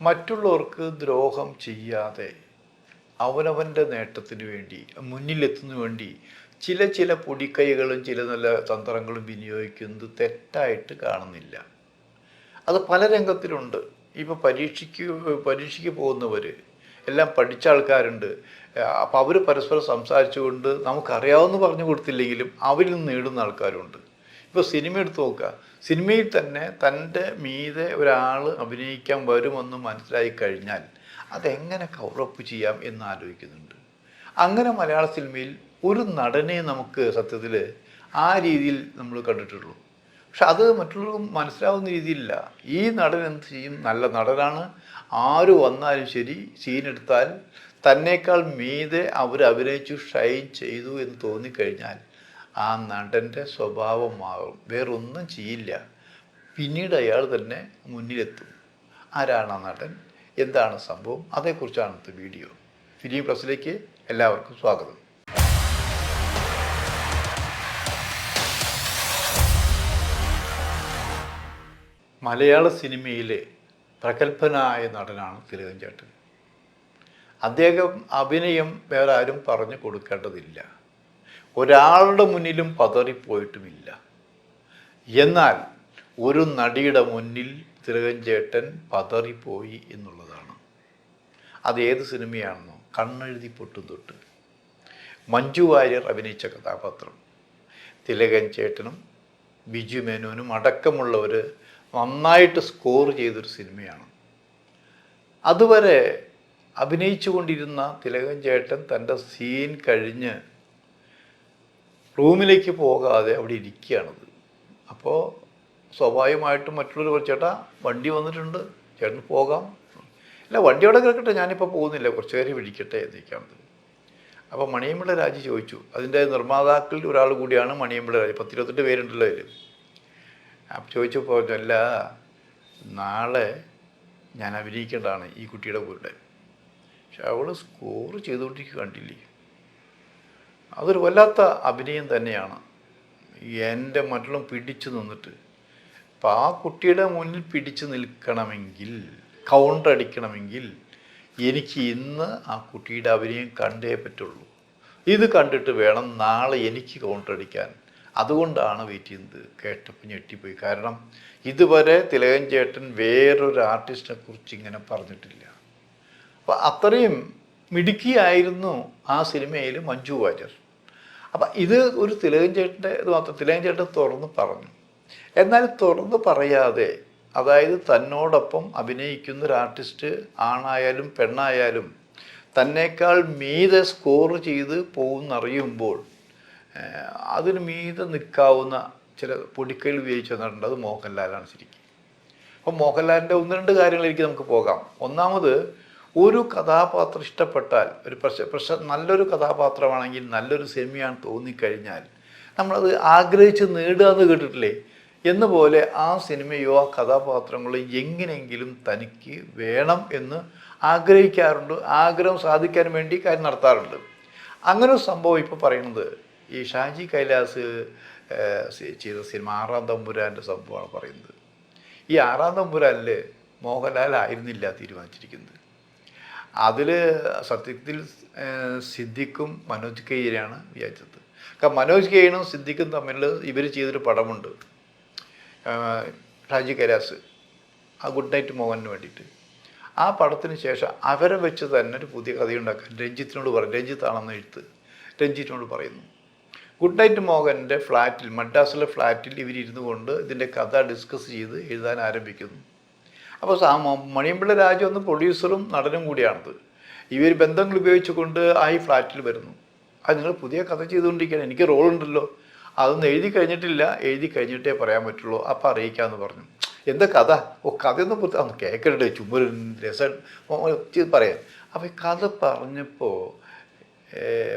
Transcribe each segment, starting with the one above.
മറ്റുള്ളവർക്ക് ദ്രോഹം ചെയ്യാതെ അവനവന്റെ നേട്ടത്തിന് വേണ്ടി മുന്നിലെത്തുന്നതിന് വേണ്ടി ചില ചില പൊടിക്കൈകളും ചില നല്ല തന്ത്രങ്ങളും വിനിയോഗിക്കുന്നത് തെറ്റായിട്ട് കാണുന്നില്ല. അത് പല രംഗത്തിലുണ്ട്. ഇപ്പോൾ പരീക്ഷയ്ക്ക് പരീക്ഷയ്ക്ക് പോകുന്നവർ എല്ലാം പഠിച്ച ആൾക്കാരുണ്ട്. അപ്പോൾ അവർ പരസ്പരം സംസാരിച്ചുകൊണ്ട് നമുക്കറിയാവുന്ന പറഞ്ഞു കൊടുത്തില്ലെങ്കിലും അവരിൽ നിന്ന് നേടുന്ന ആൾക്കാരുണ്ട്. ഇപ്പോൾ സിനിമ എടുത്ത് നോക്കുക. സിനിമയിൽ തന്നെ തന്റെ മീതെ ഒരാൾ അഭിനയിക്കാൻ വരുമെന്ന് മനസ്സിലായി കഴിഞ്ഞാൽ അതെങ്ങനെ കവറപ്പ് ചെയ്യാം എന്ന് ആലോചിക്കുന്നുണ്ട്. അങ്ങനെ മലയാള സിനിമയിൽ ഒരു നടനെ നമുക്ക് സത്യത്തിൽ ആ രീതിയിൽ നമ്മൾ കണ്ടിട്ടുള്ളൂ. പക്ഷെ അത് മറ്റുള്ളവർക്കും മനസ്സിലാവുന്ന രീതിയിലില്ല. ഈ നടൻ എന്ത് ചെയ്യും? നല്ല നടനാണ്. ആര് വന്നാലും ശരി സീൻ എടുത്താൽ തന്നേക്കാൾ മീതെ അവർ അഭിനയിച്ചു ഷൈൻ ചെയ്തു എന്ന് തോന്നിക്കഴിഞ്ഞാൽ ആ നടന്റെ സ്വഭാവം മാറും വേറൊന്നും ചെയ്യില്ല. പിന്നീട് അയാൾ തന്നെ മുന്നിലെത്തും. ആരാണ് ആ നടൻ? എന്താണ് സംഭവം? അതേക്കുറിച്ചാണ് ഇന്നത്തെ വീഡിയോ. ഫിലിം പ്ലസിലേക്ക് എല്ലാവർക്കും സ്വാഗതം. മലയാള സിനിമയിലെ പ്രഗത്ഭനായ നടനാണ് തിലകൻ ചേട്ടൻ. അദ്ദേഹം അഭിനയം വേറെ ആരും പറഞ്ഞു കൊടുക്കേണ്ടതില്ല. ഒരാളുടെ മുന്നിലും പതറിപ്പോയിട്ടുമില്ല. എന്നാൽ ഒരു നടിയുടെ മുന്നിൽ തിലകൻ ചേട്ടൻ പതറിപ്പോയി എന്നുള്ളതാണ്. അത് ഏത് സിനിമയാണെന്നോ കണ്ണെഴുതി പൊട്ടും തൊട്ട്. മഞ്ജു വാര്യർ അഭിനയിച്ച കഥാപാത്രം. തിലകൻ ചേട്ടനും ബിജു മേനോനും അടക്കമുള്ളവർ നന്നായിട്ട് സ്കോർ ചെയ്തൊരു സിനിമയാണ്. അതുവരെ അഭിനയിച്ചു കൊണ്ടിരുന്ന തിലകൻ ചേട്ടൻ തന്റെ സീൻ കഴിഞ്ഞ് റൂമിലേക്ക് പോകാതെ അവിടെ ഇരിക്കുകയാണത്. അപ്പോൾ സ്വാഭാവികമായിട്ടും മറ്റുള്ളവർ ചേട്ടാ വണ്ടി വന്നിട്ടുണ്ട് ചേട്ടന് പോകാം. അല്ല വണ്ടി അവിടെ കിടക്കട്ടെ ഞാനിപ്പോൾ പോകുന്നില്ല കുറച്ച് പേര് വിളിക്കട്ടെ എന്നിരിക്കാണത് അപ്പോൾ മണിയമ്പിള്ള രാജി ചോദിച്ചു. അതിന്റെ നിർമ്മാതാക്കളിൽ ഒരാൾ കൂടിയാണ് മണിയമ്പിള്ള രാജി. പത്തിരുപത്തെട്ട് പേരുണ്ടല്ലോ അതിൽ. അപ്പം ചോദിച്ചപ്പോൾ അല്ല നാളെ ഞാൻ അഭിനയിക്കേണ്ടതാണ് ഈ കുട്ടിയുടെ കൂടെ. പക്ഷെ അവൾ സ്കോർ ചെയ്തുകൊണ്ടിരിക്കുക കണ്ടില്ലേ? അതൊരു വല്ലാത്ത അഭിനയം തന്നെയാണ്. എന്റെ മറ്റുള്ള പിടിച്ചു നിന്നിട്ട് അപ്പം ആ കുട്ടിയുടെ മുന്നിൽ പിടിച്ചു നിൽക്കണമെങ്കിൽ കൗണ്ടർ അടിക്കണമെങ്കിൽ എനിക്ക് ഇന്ന് ആ കുട്ടിയുടെ അഭിനയം കണ്ടേ പറ്റുള്ളൂ. ഇത് കണ്ടിട്ട് വേണം നാളെ എനിക്ക് കൗണ്ടർ അടിക്കാൻ. അതുകൊണ്ടാണ് വെയിറ്റ് ചെയ്യുന്നത്. കേട്ടപ്പോൾ ഞെട്ടിപ്പോയി. കാരണം ഇതുവരെ തിലകൻ ചേട്ടൻ വേറൊരു ആർട്ടിസ്റ്റിനെ കുറിച്ച് ഇങ്ങനെ പറഞ്ഞിട്ടില്ല. അപ്പം അത്രയും മിടുക്കിയായിരുന്നു ആ സിനിമയിൽ മഞ്ജു വാര്യർ. അപ്പം ഇത് ഒരു തിലകൻ ചേട്ടന്റെ ഇത് മാത്രം തിലകൻ ചേട്ടൻ തുറന്ന് പറഞ്ഞു. എന്നാൽ തുറന്ന് പറയാതെ അതായത് തന്നോടൊപ്പം അഭിനയിക്കുന്ന ഒരു ആർട്ടിസ്റ്റ് ആണായാലും പെണ്ണായാലും തന്നേക്കാൾ മീതെ സ്കോർ ചെയ്ത് പോകുന്നറിയുമ്പോൾ അതിന് മീതെ നിൽക്കാവുന്ന ചില പൊടിക്കൈകൾ ഉപയോഗിച്ച് വന്നിട്ടുണ്ട്. അത് മോഹൻലാലാണ് ശരിക്കും. അപ്പം മോഹൻലാലിന്റെ ഒന്ന് രണ്ട് കാര്യങ്ങളിലേക്ക് നമുക്ക് പോകാം. ഒന്നാമത് ഒരു കഥാപാത്രം ഇഷ്ടപ്പെട്ടാൽ ഒരു പ്രശ പ്രശ നല്ലൊരു കഥാപാത്രമാണെങ്കിൽ നല്ലൊരു സിനിമയാണ് തോന്നിക്കഴിഞ്ഞാൽ നമ്മളത് ആഗ്രഹിച്ച് നേടുക എന്ന് കേട്ടിട്ടില്ലേ എന്നുപോലെ ആ സിനിമയോ ആ കഥാപാത്രങ്ങളോ എങ്ങനെയെങ്കിലും തനിക്ക് വേണം എന്ന് ആഗ്രഹിക്കാറുണ്ട് ആഗ്രഹം സാധിക്കാൻ വേണ്ടി കാര്യം നടത്താറുണ്ട്. അങ്ങനെ ഒരു സംഭവം ഇപ്പോൾ പറയുന്നത് ഈ ഷാജി കൈലാസ് ചെയ്ത സിനിമ ആറാം തമ്പുരാന്റെ സംഭവമാണ് പറയുന്നത്. ഈ ആറാം തമ്പുരാനിൽ മോഹൻലാൽ ആയിരുന്നില്ല തീരുമാനിച്ചിരിക്കുന്നത്. അതിൽ സത്യത്തിൽ സിദ്ധിക്കും മനോജ് കെയ്യാണ് വിചാരിച്ചത്. കാരണം മനോജ് കെയ്യനും സിദ്ദിഖും തമ്മിൽ ഇവർ ചെയ്തൊരു പടമുണ്ട്. ഷാജി കരാസ് ആ ഗുഡ് നൈറ്റ് മോഹന് വേണ്ടിയിട്ട്. ആ പടത്തിന് ശേഷം അവരെ വെച്ച് തന്നെ ഒരു പുതിയ കഥയുണ്ടാക്കാൻ രഞ്ജിത്തിനോട് പറയും രഞ്ജിത്താണെന്ന് എഴുത്ത് രഞ്ജിത്തിനോട് പറയുന്നു. ഗുഡ് നൈറ്റ് മോഹന്റെ ഫ്ലാറ്റിൽ മദ്രാസിലെ ഫ്ലാറ്റിൽ ഇവരിരുന്നു കൊണ്ട് ഇതിന്റെ കഥ ഡിസ്കസ് ചെയ്ത് എഴുതാൻ ആരംഭിക്കുന്നു. അപ്പോൾ മണിയമ്പിള്ള രാജു എന്ന പ്രൊഡ്യൂസറും നടനും കൂടിയാണത്. ഇവർ ബന്ധങ്ങൾ ഉപയോഗിച്ചുകൊണ്ട് ആ ഈ ഫ്ലാറ്റിൽ വരുന്നു. അത് നിങ്ങൾ പുതിയ കഥ ചെയ്തുകൊണ്ടിരിക്കുകയാണ്. എനിക്ക് റോൾ ഉണ്ടല്ലോ അതൊന്നും എഴുതി കഴിഞ്ഞിട്ടില്ല. എഴുതി കഴിഞ്ഞിട്ടേ പറയാൻ പറ്റുള്ളൂ. അപ്പം അറിയിക്കാമെന്ന് പറഞ്ഞു. എന്താ കഥ? ഓ കഥയൊന്നും പുറത്ത് അന്ന് കേൾക്കരുടെ ചുമ്മാ രസം. പറയാം. അപ്പോൾ ഈ കഥ പറഞ്ഞപ്പോൾ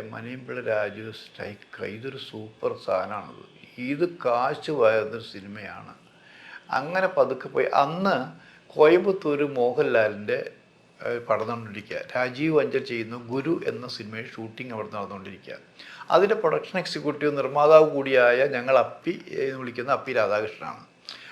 മണിയമ്പിള്ള രാജു സ്ട്രൈക്ക് ഇതൊരു സൂപ്പർ സാധനമാണത്. ഇത് കാശ് വരുന്നൊരു സിനിമയാണ്. അങ്ങനെ പതുക്കെ പോയി. അന്ന് കോയമ്പത്തൂർ മോഹൻലാലിന്റെ നടന്നുകൊണ്ടിരിക്കുക. രാജീവ് അഞ്ചൽ ചെയ്യുന്ന ഗുരു എന്ന സിനിമയിൽ ഷൂട്ടിംഗ് അവിടെ നടന്നുകൊണ്ടിരിക്കുക. അതിന്റെ പ്രൊഡക്ഷൻ എക്സിക്യൂട്ടീവ് നിർമ്മാതാവ് കൂടിയായ ഞങ്ങൾ അപ്പി എന്ന് വിളിക്കുന്ന അപ്പി രാധാകൃഷ്ണനാണ്.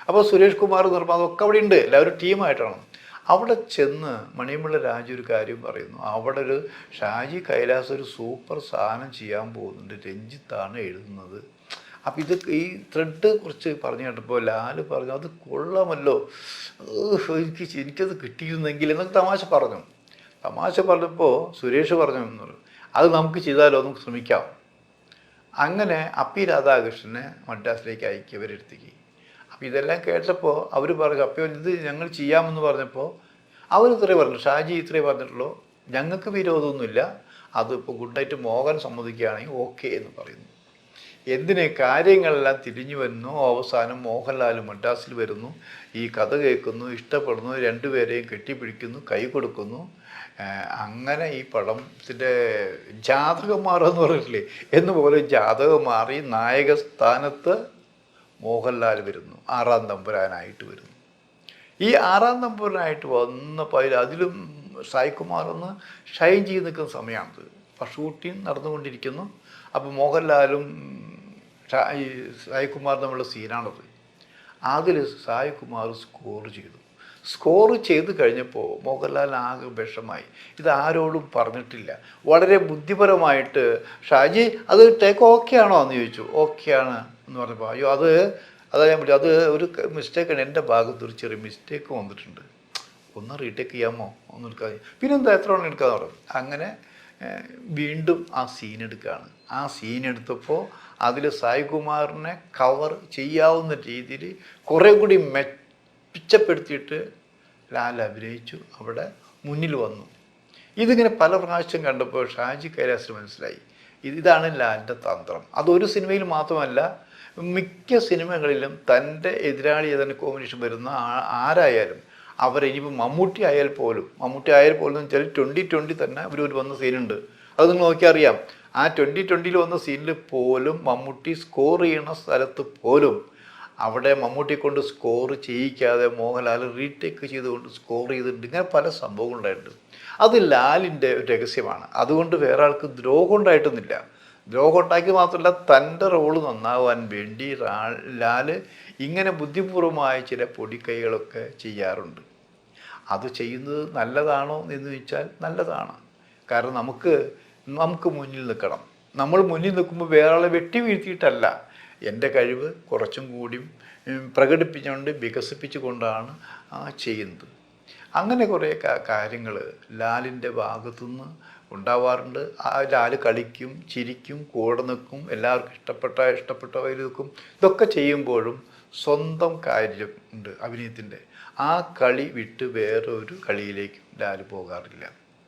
അപ്പോൾ സുരേഷ് കുമാർ നിർമ്മാതാവ് ഒക്കെ അവിടെ ഉണ്ട്. എല്ലാവരും ടീമായിട്ടാണ്. അവിടെ ചെന്ന് മണിമുള്ള രാജു ഒരു കാര്യം പറയുന്നു. അവിടെ ഒരു ഷാജി കൈലാസ് ഒരു സൂപ്പർ സാധനം ചെയ്യാൻ പോകുന്നുണ്ട്. രഞ്ജിത്താണ് എഴുതുന്നത്. അപ്പം ഇത് ഈ ത്രെഡ് കുറിച്ച് പറഞ്ഞു കേട്ടപ്പോൾ ലാൽ പറഞ്ഞു അത് കൊള്ളാമല്ലോ. എനിക്ക് എനിക്കത് കിട്ടിയിരുന്നെങ്കിൽ എന്നൊക്കെ തമാശ പറഞ്ഞു. തമാശ പറഞ്ഞപ്പോൾ സുരേഷ് പറഞ്ഞു എന്ന് അത് നമുക്ക് ചെയ്താലോ നമുക്ക് ശ്രമിക്കാം. അങ്ങനെ അപ്പി രാധാകൃഷ്ണനെ മദ്രാസിലേക്ക് അയക്കി അവരെടുത്തേക്ക്. അപ്പോൾ ഇതെല്ലാം കേട്ടപ്പോൾ അവർ പറഞ്ഞു അപ്പോൾ ഇത് ഞങ്ങൾ ചെയ്യാമെന്ന് പറഞ്ഞപ്പോൾ അവർ ഇത്രേ പറഞ്ഞു ഷാജി ഇത്രേ പറഞ്ഞിട്ടുള്ളൂ. ഞങ്ങൾക്ക് വിരോധമൊന്നുമില്ല. അതിപ്പോൾ ഗുഡായിട്ട് മോഹൻ സമ്മതിക്കുകയാണെങ്കിൽ ഓക്കെ എന്ന് പറയുന്നു. എന്തിന് കാര്യങ്ങളെല്ലാം തിരിഞ്ഞു വരുന്നു? അവസാനം മോഹൻലാൽ മദ്രാസിൽ വരുന്നു. ഈ കഥ കേൾക്കുന്നു ഇഷ്ടപ്പെടുന്നു രണ്ടുപേരെയും കെട്ടിപ്പിടിക്കുന്നു കൈ കൊടുക്കുന്നു. അങ്ങനെ ഈ പടത്തിന്റെ ജാതകം മാറുമെന്ന് പറഞ്ഞിട്ടില്ലേ? എന്നുപോലെ ജാതകം മാറി നായക സ്ഥാനത്ത് മോഹൻലാൽ വരുന്നു. ആറാം തമ്പുരാനായിട്ട് വരുന്നു. ഈ ആറാം തമ്പുരാനായിട്ട് വന്നപ്പോൾ അതിലും സായികുമാർ ഒന്ന് ഷൈൻ ചെയ്ത് നിൽക്കുന്ന സമയമാണത്. അപ്പോൾ ഷൂട്ടിംഗ് നടന്നുകൊണ്ടിരിക്കുന്നു. അപ്പോൾ മോഹൻലാലും ഈ സായികുമാർ തമ്മിലുള്ള സീനാണത്. അതിൽ സായികുമാർ സ്കോർ ചെയ്തു. സ്കോർ ചെയ്ത് കഴിഞ്ഞപ്പോൾ മോഹൻലാൽ ആകെ വിഷമായി. ഇത് ആരോടും പറഞ്ഞിട്ടില്ല. വളരെ ബുദ്ധിപരമായിട്ട് ഷാജി അത് ടേക്ക് ഓക്കെ ആണോ എന്ന് ചോദിച്ചു. ഓക്കെ ആണ് എന്ന് പറഞ്ഞപ്പോൾ അയ്യോ അത് അതാ ഞാൻ പറ്റും അത് ഒരു മിസ്റ്റേക്കാണ് എന്റെ ഭാഗത്ത് ഒരു ചെറിയ മിസ്റ്റേക്ക് വന്നിട്ടുണ്ട്. ഒന്ന് റീടേക്ക് ചെയ്യാമോ? ഒന്നും എടുക്കാതെ. പിന്നെന്താ എത്ര എണ്ണം എടുക്കാതെ പറഞ്ഞു. അങ്ങനെ വീണ്ടും ആ സീൻ എടുക്കുകയാണ്. ആ സീൻ എടുത്തപ്പോൾ അതിൽ സായികുമാറിനെ കവർ ചെയ്യാവുന്ന രീതിയിൽ കുറേ കൂടി മെച്ചപ്പെടുത്തിയിട്ട് ലാൽ അഭിനയിച്ചു. അവിടെ മുന്നിൽ വന്നു. ഇതിങ്ങനെ പല പ്രാവശ്യം കണ്ടപ്പോൾ ഷാജി കൈലാസിന് മനസ്സിലായി. ഇതാണ് ലാലിന്റെ തന്ത്രം. അതൊരു സിനിമയിൽ മാത്രമല്ല മിക്ക സിനിമകളിലും തന്റെ എതിരാളി ഏതാണ്ട് കോമ്പിനേഷൻ വരുന്ന ആരായാലും അവർ ഇനിയിപ്പോൾ മമ്മൂട്ടി ആയാൽ പോലും മമ്മൂട്ടി ആയാൽ പോലും എന്ന് വെച്ചാൽ ട്വന്റി ട്വന്റി തന്നെ അവർ ഒരു വന്ന സീനുണ്ട് അത് നിങ്ങൾ നോക്കിയാൽ അറിയാം ആ ട്വന്റി ട്വന്റിയിൽ വന്ന സീനിൽ പോലും മമ്മൂട്ടി സ്കോർ ചെയ്യുന്ന സ്ഥലത്ത് പോലും അവിടെ മമ്മൂട്ടി കൊണ്ട് സ്കോർ ചെയ്യിക്കാതെ മോഹൻലാൽ റീടേക്ക് ചെയ്തുകൊണ്ട് സ്കോർ ചെയ്തിട്ടുണ്ട്. ഇങ്ങനെ പല സംഭവങ്ങളുണ്ടായിട്ടുണ്ട് അത് ലാലിന്റെ ഒരു രഹസ്യമാണ്. അതുകൊണ്ട് വേറെ ആൾക്ക് ദ്രോഹം ഉണ്ടായിട്ടൊന്നുമില്ല. ദ്രോഹം ഉണ്ടാക്കി മാത്രമല്ല തന്റെ റോൾ നന്നാവാൻ വേണ്ടി ലാൽ ഇങ്ങനെ ബുദ്ധിപൂർവമായ ചില പൊടിക്കൈകളൊക്കെ ചെയ്യാറുണ്ട്. അത് ചെയ്യുന്നത് നല്ലതാണോ എന്ന് ചോദിച്ചാൽ നല്ലതാണ്. കാരണം നമുക്ക് നമുക്ക് മുന്നിൽ നിൽക്കണം. നമ്മൾ മുന്നിൽ നിൽക്കുമ്പോൾ വേറെ വെട്ടി വീഴ്ത്തിയിട്ടല്ല. എന്റെ കഴിവ് കുറച്ചും കൂടിയും പ്രകടിപ്പിച്ചുകൊണ്ട് വികസിപ്പിച്ചുകൊണ്ടാണ് ചെയ്യുന്നത്. അങ്ങനെ കുറേ കാര്യങ്ങൾ ലാലിന്റെ ഭാഗത്തുനിന്ന് ഉണ്ടാവാറുണ്ട്. ആ ലാൽ കളിക്കും ചിരിക്കും കൂടെ നിൽക്കും എല്ലാവർക്കും ഇഷ്ടപ്പെട്ട ഇഷ്ടപ്പെട്ടവർ നിൽക്കും. ഇതൊക്കെ ചെയ്യുമ്പോഴും സ്വന്തം കാര്യം ഉണ്ട് അഭിനയത്തിന്റെ. ആ കളി വിട്ട് വേറൊരു കളിയിലേക്കും ലാൽ പോകാറില്ല.